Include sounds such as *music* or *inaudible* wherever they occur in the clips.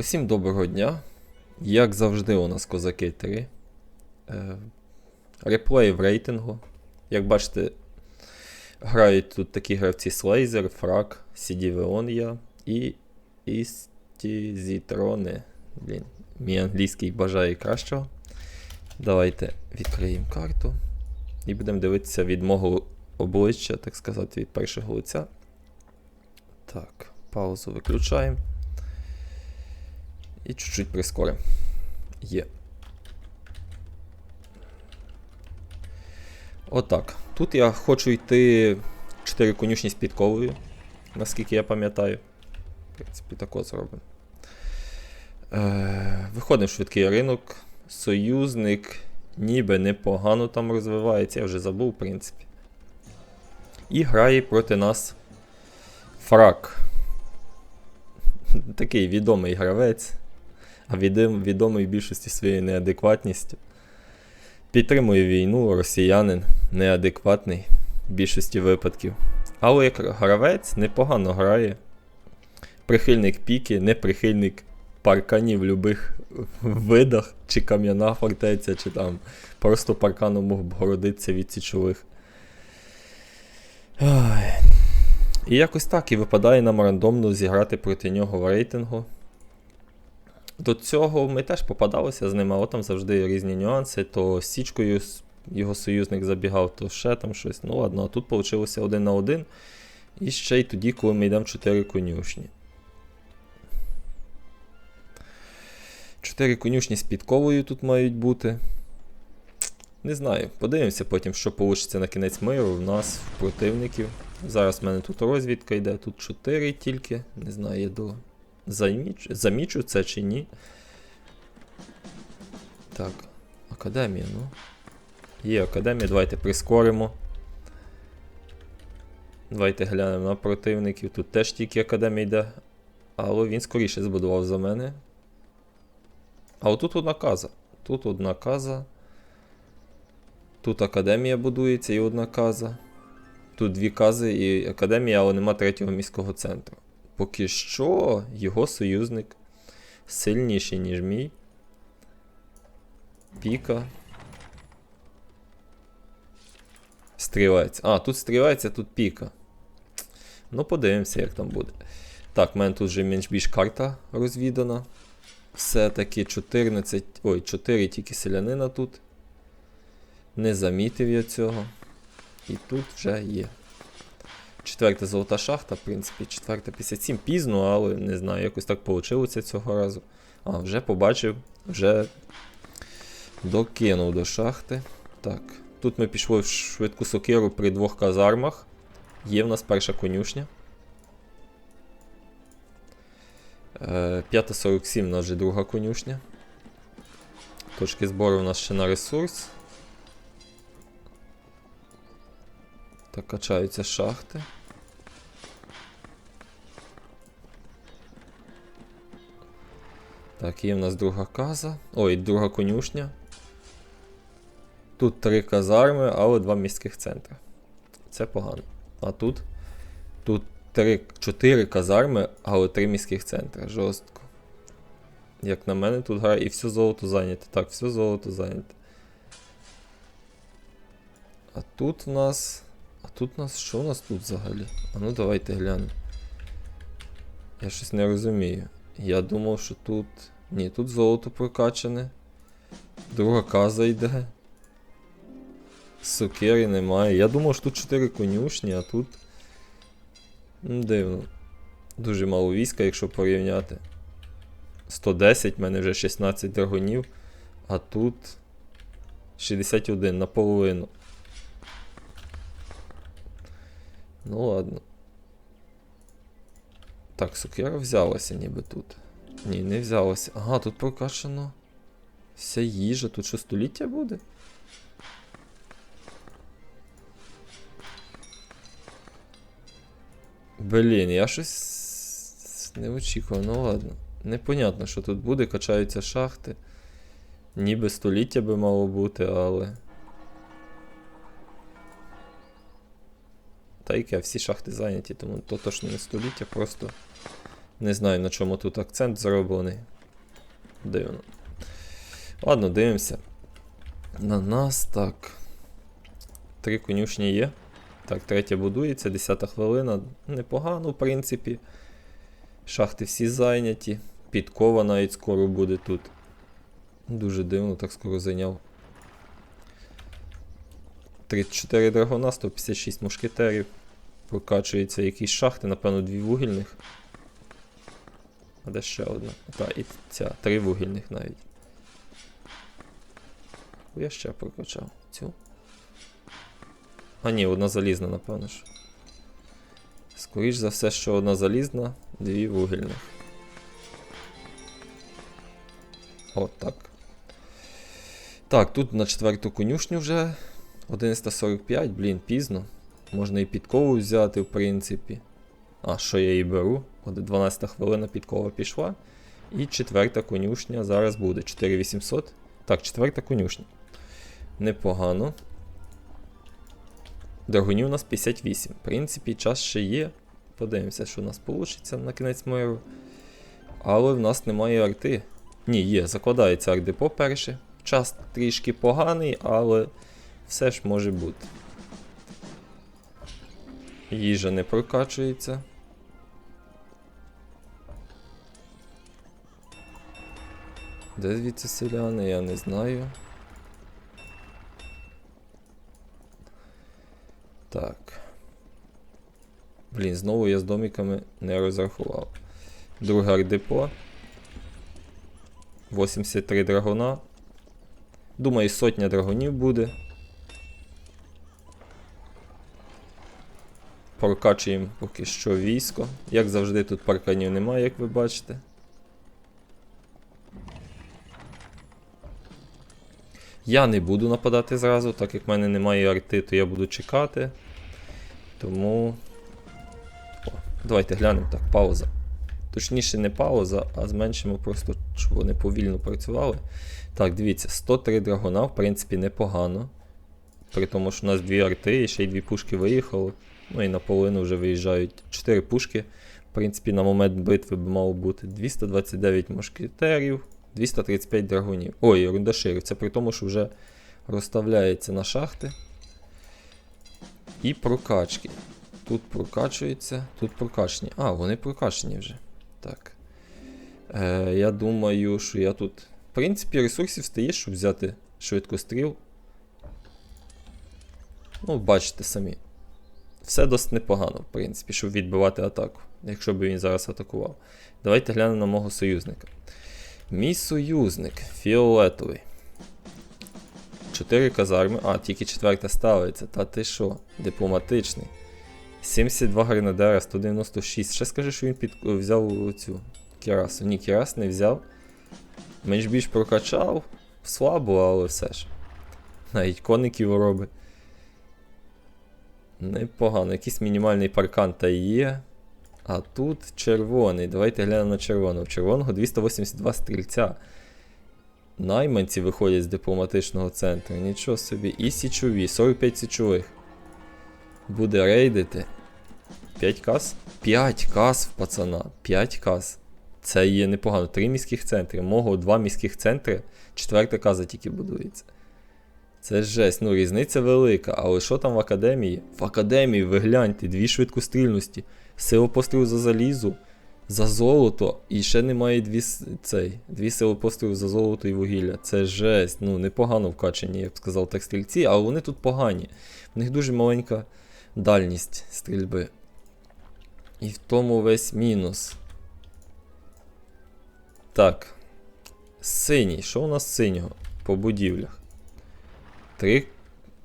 Усім доброго дня. Як завжди, у нас козаки 3. Е, реплей в рейтингу. Як бачите, грають тут такі гравці Слейзер, Фрак, Veonia і Істізітрони. Блін, мій англійський бажає кращого. Давайте відкриємо карту. І будемо дивитися від мого обличчя, так сказати, від першого лиця. Так, паузу виключаємо. І чуть-чуть прискоримо. Є. Отак. Тут я хочу йти 4 конюшні з підковою, наскільки я пам'ятаю. В принципі, тако зробимо. Е, Виходимо в швидкий ринок. Союзник ніби непогано там розвивається, я вже забув, в принципі. І грає проти нас Фрак. Такий відомий гравець, а відом, відомий в більшості своєю неадекватністю. Підтримує війну, росіянин неадекватний в більшості випадків. Але як гравець непогано грає. Прихильник піки, не прихильник парканів в будь-яких видах, чи кам'яна фортеця, чи там просто парканом городитися від січових. І якось так і випадає нам рандомно зіграти проти нього в рейтингу. До цього ми теж попадалися з ним, але там завжди різні нюанси. То з січкою його союзник забігав, то ще там щось. Ну ладно, а тут вийшло один на один. І ще й тоді, коли ми йдемо 4 конюшні. 4 конюшні з підковою тут мають бути. Не знаю, подивимося потім, що вийде на кінець миру в нас, в противників. Зараз в мене тут розвідка йде, тут 4 тільки. Не знаю, я до. Замічу, замічу це чи ні. Так, академія, ну. Є академія, давайте прискоримо. Давайте глянемо на противників. Тут теж тільки академія йде. Але він скоріше збудував за мене. А отут одна каза. Тут одна каза. Тут академія будується і одна каза. Тут дві кази і академія, але нема третього міського центру. Поки що його союзник сильніший, ніж мій. Піка. Стрілець. А, тут стрілець, а тут піка. Ну, подивимося, як там буде. Так, в мене тут вже менш більш карта розвідана. Все-таки 14. Ой, 4 тільки селянина тут. Не замітив я цього. І тут вже є. Четверта золота шахта, в принципі, четверта 57 пізно, але не знаю, якось так вийшло цього разу. А, вже побачив, вже докинув до шахти. Так, тут ми пішли в швидку сокиру при двох казармах. Є в нас перша конюшня. Е, 5.47 у нас вже друга конюшня. Точки збору у нас ще на ресурс. Так, качаються шахти. Так, є в нас друга каза. Ой, друга конюшня. Тут три казарми, але два міських центри. Це погано. А тут? Тут три, чотири казарми, але три міських центри. Жорстко. Як на мене, тут грає і все золото зайняте. Так, все золото зайняте. А тут у нас. А тут нас що у нас тут взагалі? А ну давайте глянемо. Я щось не розумію. Я думав, що тут. Ні, тут золото прокачане. Друга каза йде. Сокири немає. Я думав, що тут 4 конюшні, а тут. Ну, Дивно. Дуже мало війська, якщо порівняти. 110, в мене вже 16 драгонів, а тут 61 наполовину. Ну ладно. Так, сокира взялася ніби тут. Ні, не взялася. Ага, тут прокачано. Вся їжа, тут що століття буде? Блін, я щось не очікував, ну ладно. Непонятно, що тут буде, качаються шахти. Ніби століття би мало бути, але. Та всі шахти зайняті, тому то не століття, просто Не знаю, на чому тут акцент зроблений. Дивно. Ладно, дивимося. На нас так. Три конюшні є. Так, третя будується, 10 хвилина. Непогано, в принципі. Шахти всі зайняті. Підкова навіть скоро буде тут. Дуже дивно, так скоро зайняв. 34 драгона, 156 мушкетерів. Прокачується якісь шахти, напевно, дві вугільних. А де ще одна? Та, і ця, три вугільних навіть. Я ще прокачав. Цю. А ні, одна залізна, напевно ж. Скоріш за все, що одна залізна, дві вугільних. От так. Так, тут на четверту конюшню вже 11.45, блін, пізно. Можна і підкову взяти, в принципі. А, що я і беру? От 12 хвилина підкова пішла. І четверта конюшня зараз буде. 4800. Так, четверта конюшня. Непогано. Драгунів у нас 58. В принципі, час ще є. Подивимося, що у нас вийде на кінець миру. Але в нас немає арти. Ні, є, закладається ардепо перше. Час трішки поганий, але все ж може бути. Їжа не прокачується. Де звідси селяни, я не знаю. Так. Блін, знову я з домиками не розрахував. Друге ардепо. 83 драгона. Думаю, сотня драгонів буде. Прокачуємо поки що військо. Як завжди, тут парканів немає, як ви бачите. Я не буду нападати зразу, так як в мене немає арти, то я буду чекати. Тому. О, давайте глянемо так, пауза. Точніше, не пауза, а зменшимо просто, щоб вони повільно працювали. Так, дивіться, 103 драгона, в принципі, непогано. При тому, що у нас дві арти і ще й дві пушки виїхали. Ну і наполовину вже виїжджають 4 пушки. В принципі, на момент битви б мало бути 229 мушкетерів, 235 драгунів. Ой, рундаширів. Це при тому, що вже розставляється на шахти. І прокачки. Тут прокачується, тут прокачені. А, вони прокачені вже. Так. Е, Я думаю, що я тут. В принципі, ресурсів стає, щоб взяти швидкостріл. Ну, бачите самі. Все досить непогано, в принципі, щоб відбивати атаку, якщо б він зараз атакував. Давайте глянемо на мого союзника. Мій союзник фіолетовий. Чотири казарми. А, тільки четверта ставиться. Та ти що? Дипломатичний. 72 гренадера, 196. Ще скажи, що він під... взяв цю Кірасу. Ні, Кірас не взяв. Менш більш прокачав. Слабо, але все ж. Навіть коників робить. Непогано. Якийсь мінімальний паркан та є. А тут червоний. Давайте глянемо на червоного. Червоного 282 стрільця. Найманці виходять з дипломатичного центру. Нічого собі. І січові. 45 січових. Буде рейдити. 5 кас? 5 кас пацана. 5 кас. Це є непогано. Три міських центри. Мого два міських центри. Четверта каза тільки будується. Це жесть, ну різниця велика. Але що там в академії? В академії, ви гляньте, дві швидкострільності. Силопостріл за залізу, за золото. І ще немає дві цей, дві силопостріл за золото і вугілля. Це жесть. Ну, непогано вкачені, як б сказав, так стрільці, але вони тут погані. В них дуже маленька дальність стрільби. І в тому весь мінус. Так. Синій. Що у нас синього? По будівлях? Три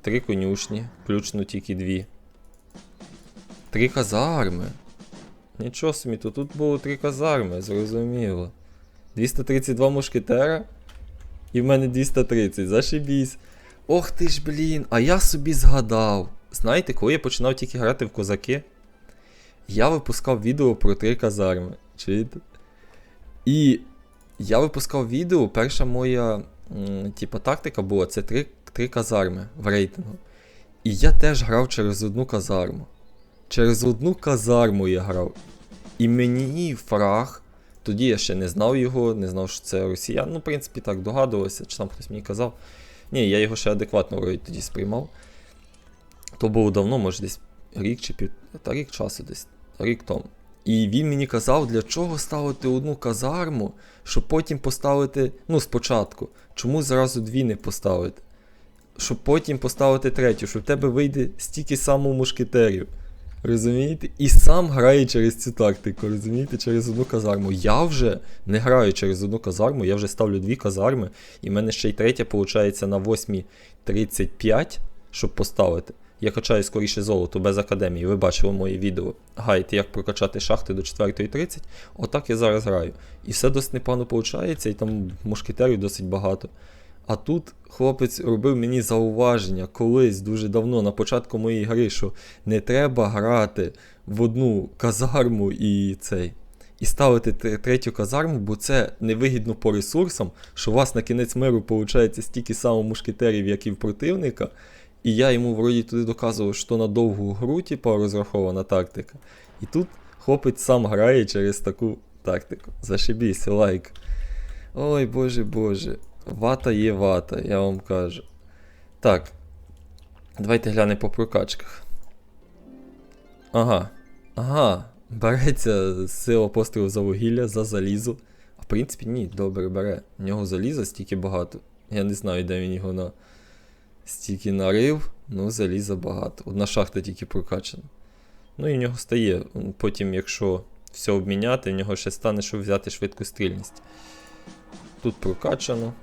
три конюшні, включно тільки дві. Три казарми. Нічого собі, то тут було три казарми, зрозуміло. 232 мушкетера. І в мене 230, зашибісь. Ох ти ж, блін, а я собі згадав. Знаєте, коли я починав тільки грати в козаки, я випускав відео про три казарми. Чуєте? І я випускав відео, перша моя типа, тактика була це три три казарми в рейтингу. І я теж грав через одну казарму. Через одну казарму я грав. І мені фраг. Тоді я ще не знав його, не знав, що це росіян. Ну, в принципі, так догадувався, чи там хтось мені казав. Ні, я його ще адекватно вроді тоді сприймав. То було давно, може десь рік чи пів. Та рік часу десь, рік тому. І він мені казав, для чого ставити одну казарму, щоб потім поставити, ну, спочатку, чому зразу дві не поставити? Щоб потім поставити третю, щоб в тебе вийде стільки само мушкетерів. Розумієте? І сам грає через цю тактику, розумієте, через одну казарму. Я вже не граю через одну казарму, я вже ставлю дві казарми, і в мене ще й третя, виходить, на 8.35, щоб поставити. Я качаю скоріше золото без академії. Ви бачили моє відео. Гайд, як прокачати шахти до 4.30. Отак я зараз граю. І все досить непогано виходить, і там мушкетерів досить багато. А тут хлопець робив мені зауваження колись дуже давно, на початку моєї гри, що не треба грати в одну казарму і цей. І ставити третю казарму, бо це невигідно по ресурсам, що у вас на кінець миру виходить стільки само мушкетерів, як і в противника. І я йому вроді туди доказував, що на довгу гру, типу, розрахована тактика. І тут хлопець сам грає через таку тактику. Зашибісь, лайк. Ой, боже боже. Вата є вата, я вам кажу. Так. Давайте глянемо по прокачках. Ага. Ага. Береться сила пострілу за вугілля, за залізо. А в принципі, ні, добре бере. У нього заліза стільки багато. Я не знаю, де він його на стільки нарив, ну заліза багато. Одна шахта тільки прокачана. Ну і в нього стає. Потім, якщо все обміняти, в нього ще стане, щоб взяти швидку стрільність. Тут прокачано.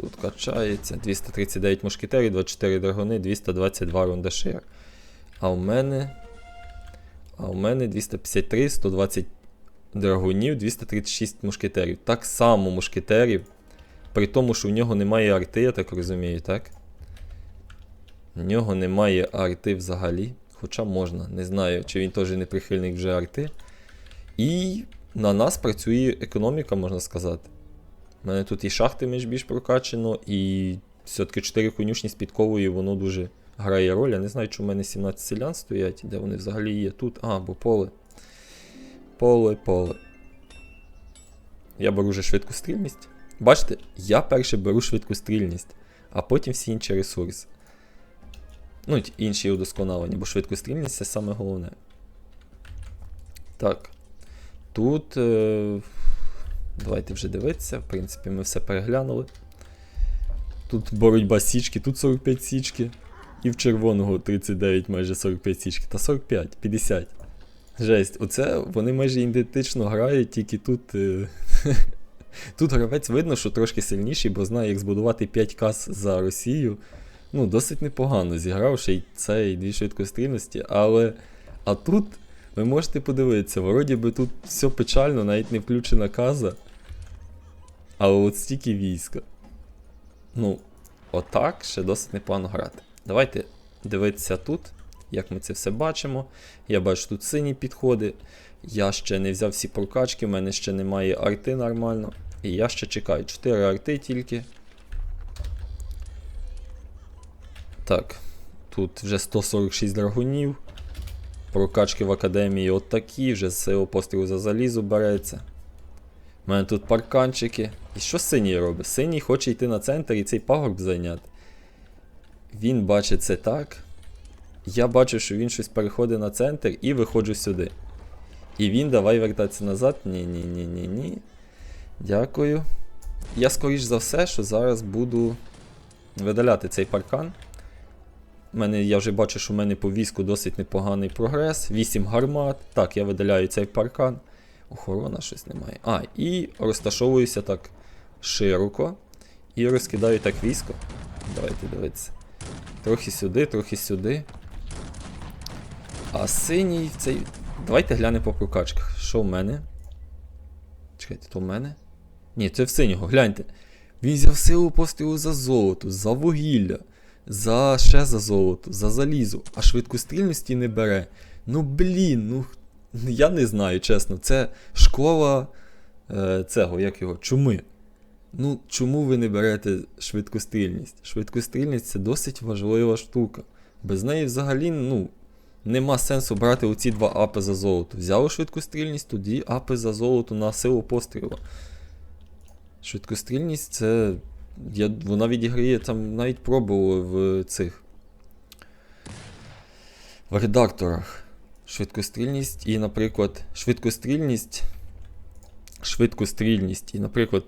Тут качається. 239 мушкетерів, 24 драгони, 222 рундашир. А у мене. А у мене 253, 120 драгунів, 236 мушкетерів. Так само мушкетерів. При тому, що в нього немає арти, я так розумію, так? В нього немає арти взагалі. Хоча можна. Не знаю, чи він теж не прихильник вже арти. І на нас працює економіка, можна сказати. Тут і шахти менш більш прокачано, і все-таки 4 конюшні з підковою, воно дуже грає роль. Я не знаю, чи в мене 17 селян стоять, де вони взагалі є. Тут. А, бо поле. Поле, поле. Я беру вже швидку стрільність. Бачите, я перше беру швидку стрільність, а потім всі інші ресурси. Ну, інші удосконалення, бо швидкострільність це саме головне. Так. Тут. Е... Давайте вже дивитися. В принципі, ми все переглянули. Тут боротьба січки, тут 45 січки. І в червоного 39 майже 45 січки. Та 45, 50. Жесть, оце вони майже ідентично грають, тільки тут. Е... *laughs* Тут гравець видно, що трошки сильніший, бо знає, як збудувати 5 кас за Росію. Ну, досить непогано зіграв ще й це, і дві швидкострільності, але. А тут ви можете подивитися, вроді би тут все печально, навіть не включена каза. Але от стільки війська. Ну, отак ще досить непогано грати. Давайте дивитися тут, як ми це все бачимо. Я бачу тут сині підходи. Я ще не взяв всі прокачки, в мене ще немає арти нормально. І я ще чекаю. 4 арти тільки. Так, тут вже 146 драгунів. Прокачки в академії от такі, вже з силу пострілу за залізу береться. У мене тут парканчики. І що синій робить? Синій хоче йти на центр і цей пагорб зайняти. Він бачить це так. Я бачу, що він щось переходить на центр і виходжу сюди. І він давай вертатися назад. Ні-ні-ні-ні-ні. Дякую. Я скоріш за все, що зараз буду видаляти цей паркан. Мене, я вже бачу, що в мене по війську досить непоганий прогрес. 8 гармат. Так, я видаляю цей паркан. Охорона щось немає. А, і розташовуюся так широко. І розкидаю так військо. Давайте дивитися. Трохи сюди, трохи сюди. А синій цей. Давайте глянемо по прокачках. Що в мене? Чекайте, то в мене? Ні, це в синього, гляньте. Він взяв силу пострілу за золото, за вугілля, за ще за золото, за залізо, а швидкострільності не бере. Ну блін, ну *laughs* я не знаю, чесно. Це школа е, цього, як його, чуми. Ну, чому ви не берете швидкострільність? Швидкострільність це досить важлива штука. Без неї взагалі, ну, нема сенсу брати оці два апи за золото. Взяли швидкострільність, тоді апи за золото на силу пострілу. Швидкострільність це. Я, вона відіграє там навіть пробували в цих. В редакторах. Швидкострільність і, наприклад, швидкострільність. Швидкострільність. І, наприклад,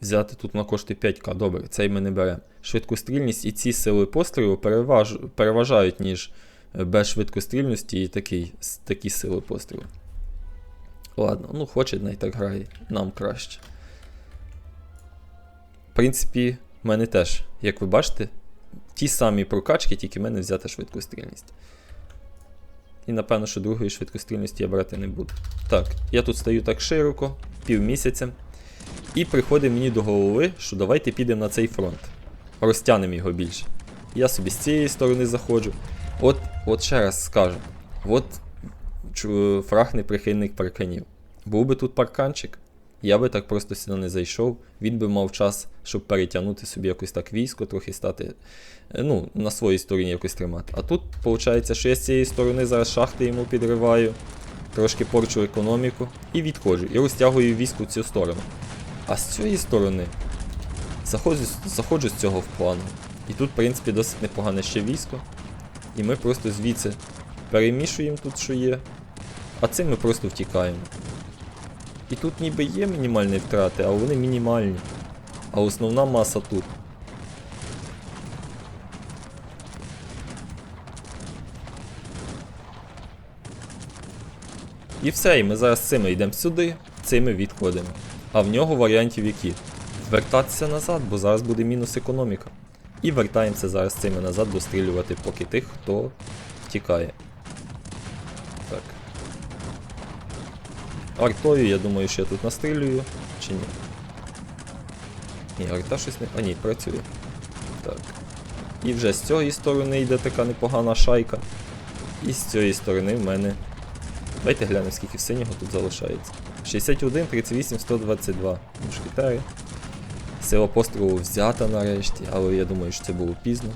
взяти тут на кошти 5к. Добре, цей ми не беремо. Швидкострільність і ці сили пострілу переваж, переважають, ніж е, без швидкострільності і такий, такі сили пострілу. Ладно, ну хоче, най так грає. Нам краще. В принципі, в мене теж, як ви бачите, ті самі прокачки, тільки в мене взята швидкострільність. І напевно, що другої швидкострільності я брати не буду. Так, я тут стою так широко, півмісяця. І приходить мені до голови, що давайте підемо на цей фронт. Розтягнемо його більше. Я собі з цієї сторони заходжу. От, от ще раз скажу. От фраг неприхильник парканів. Був би тут парканчик, я би так просто сюди не зайшов. Він би мав час, щоб перетягнути собі якось так військо, трохи стати. е, Ну, на своїй стороні якось тримати. А тут, виходить, що я з цієї сторони зараз шахти йому підриваю, трошки порчу економіку і відходжу. І розтягую військо в цю сторону. А з цієї сторони заходжу, заходжу з цього в плану. І тут, в принципі, досить непогане ще військо. І ми просто звідси перемішуємо тут, що є. А цим ми просто втікаємо. І тут ніби є мінімальні втрати, але вони мінімальні. А основна маса тут. І все, і ми зараз цими йдемо сюди, цими відходимо. А в нього варіантів які? Вертатися назад, бо зараз буде мінус економіка. І вертаємося зараз цими назад дострілювати поки тих, хто втікає. Артою, я думаю, що я тут настрілюю, чи ні? Ні, арта щось не. А ні, працює. Так. І вже з цієї сторони йде така непогана шайка. І з цієї сторони в мене. Давайте глянемо, скільки синього тут залишається. 61, 38, 122. Мушкетари. Сила пострілу взята нарешті, але я думаю, що це було пізно.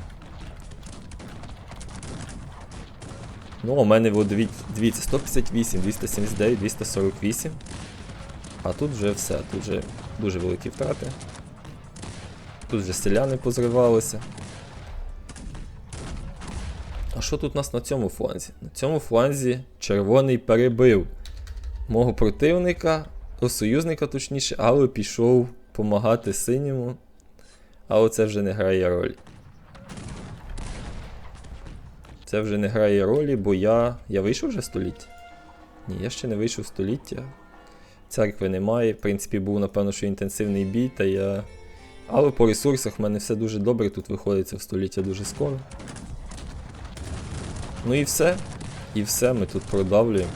Ну, у мене дивіться, 158, 279, 248. А тут вже все, тут вже дуже великі втрати. Тут вже селяни позривалися. А що тут у нас на цьому фланзі? На цьому фланзі червоний перебив мого противника, о, союзника точніше, але пішов допомагати синьому. Але це вже не грає ролі. Це вже не грає ролі, бо я. Я вийшов вже століття? Ні, я ще не вийшов століття. Церкви немає. В принципі, був, напевно, що інтенсивний бій, та я. Але по ресурсах в мене все дуже добре, тут виходиться в століття дуже скоро. Ну і все. І все, ми тут продавлюємо.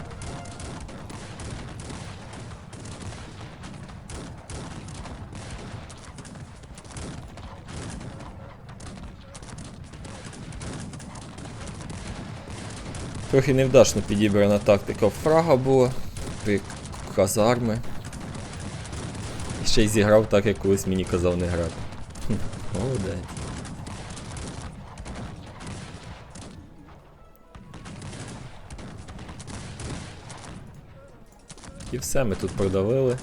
Трохи невдачно підібрана тактика фрага була при казарми. І ще й зіграв так, як колись мені казав не грати. Молодець. І все, ми тут продавили.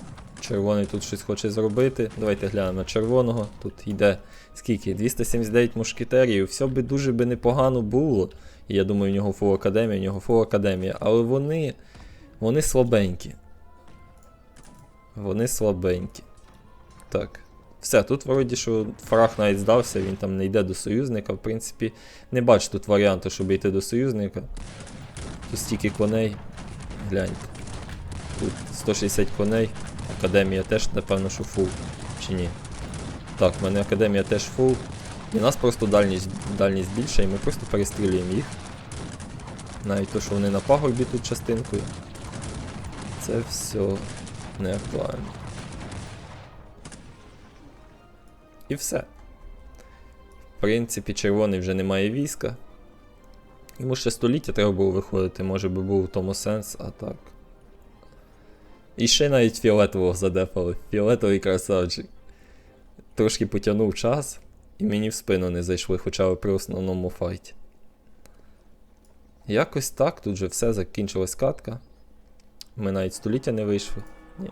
Червоний тут щось хоче зробити. Давайте глянемо на червоного. Тут йде скільки? 279 мушкетерів. Все би дуже би непогано було. І я думаю, в нього фул академія, в нього фул академія. Але вони. Вони слабенькі. Вони слабенькі. Так. Все, тут вроді, що фраг навіть здався, він там не йде до союзника. В принципі, не бачу тут варіанту, щоб йти до союзника. Тут стільки коней. Гляньте. Тут 160 коней. Академія теж, напевно, що фул. Чи ні? Так, в мене академія теж фул. І нас просто дальність, дальність більша, і ми просто перестрілюємо їх. Навіть то, що вони на пагорбі тут частинкою. Це все не актуально. І все. В принципі, червоний вже не має війська. Йому ще століття треба було виходити, може би був в тому сенс, а так. І ще навіть фіолетового задефали. Фіолетовий красавчик. Трошки потягнув час, і мені в спину не зайшли, хоча б при основному файті. Якось так, тут же все закінчилась катка. Ми навіть століття не вийшли. Ні.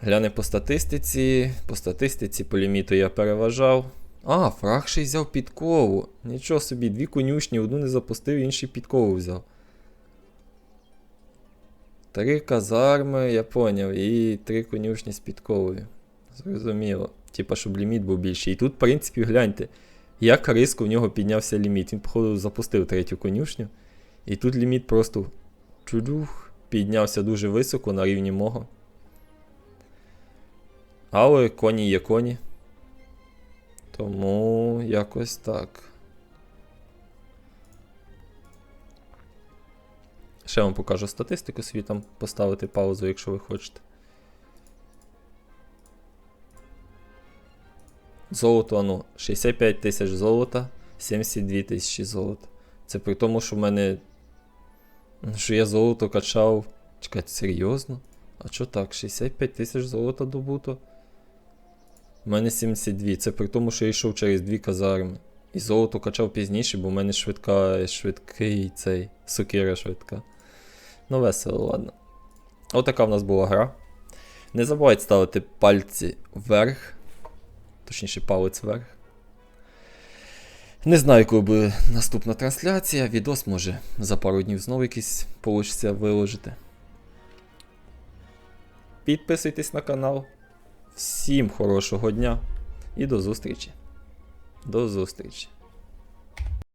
Гляне по статистиці. По статистиці по ліміту я переважав. А, фраг взяв підкову. Нічого собі, дві конюшні, одну не запустив, інший підкову взяв. Три казарми, я поняв, і три конюшні з підковою. Зрозуміло. Типа, щоб ліміт був більший. І тут, в принципі, гляньте, як риску в нього піднявся ліміт. Він, походу, запустив третю конюшню. І тут ліміт просто чудух, піднявся дуже високо на рівні мого. Але коні є коні. Тому якось так. Ще вам покажу статистику собі там поставити паузу, якщо ви хочете. Золото, ану, 65 тисяч золота, 72 тисячі золота. Це при тому, що в мене. Що я золото качав. Чекайте, серйозно? А що так? 65 тисяч золота добуто? У мене 72. Це при тому, що я йшов через дві казарми. І золото качав пізніше, бо в мене швидка, швидкий цей сокира швидка. Ну, весело, ладно. Отака в нас була гра. Не забувайте ставити пальці вверх. Точніше, палець вверх. Не знаю, коли буде наступна трансляція. Відос може за пару днів знову якийсь вийде виложити. Підписуйтесь на канал. Всім хорошого дня і до зустрічі. До зустрічі.